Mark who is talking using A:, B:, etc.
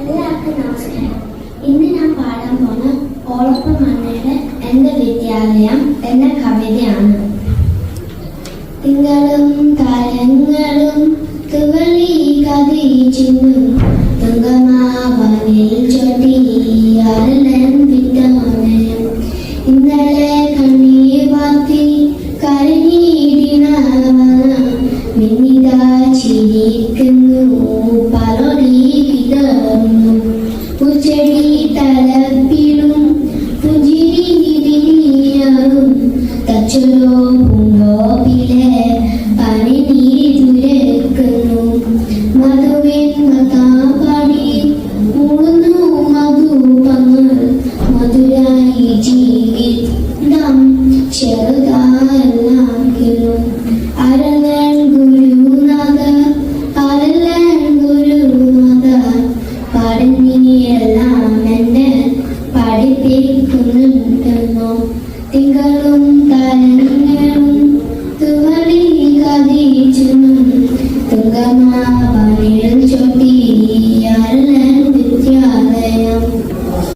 A: എല്ലാവർക്കും നമസ്കാരം ഇന്ന് ഞാൻ പാടാൻ പോണ ഓളപ്പം വിദ്യാലയം എന്ന കവിതയാണ്. തിങ്കളും തരങ്ങളും തുകളി കതിച്ചിന്നു തുങ്കമാവനിൽ ചൊട്ടിയാരലൻ ഇന്നലെ കണ്ണീർ വാത്തി കരഞ്ഞിടിനവന മിന്നിതാ ചിരിക്കുന്നു പലൊടി വിതറുന്നു പുച്ചടി തലപ്പിലും പുഞ്ചിരി വിരിയറും തച്ചുലോ പൂങ്കോപ്പിലെ പനി നീരുരക്കുന്നു മധുവിൻ മതാപടി മൂന്നു മധുപങ്ങൾ. മധുരായി ജീവിതം ചെറുതായെന്നാക്കിലും പഠിനിയെല്ലാം എന്നെ പഠിപ്പിക്കുന്നുണ്ടെന്നോ? തിങ്കളും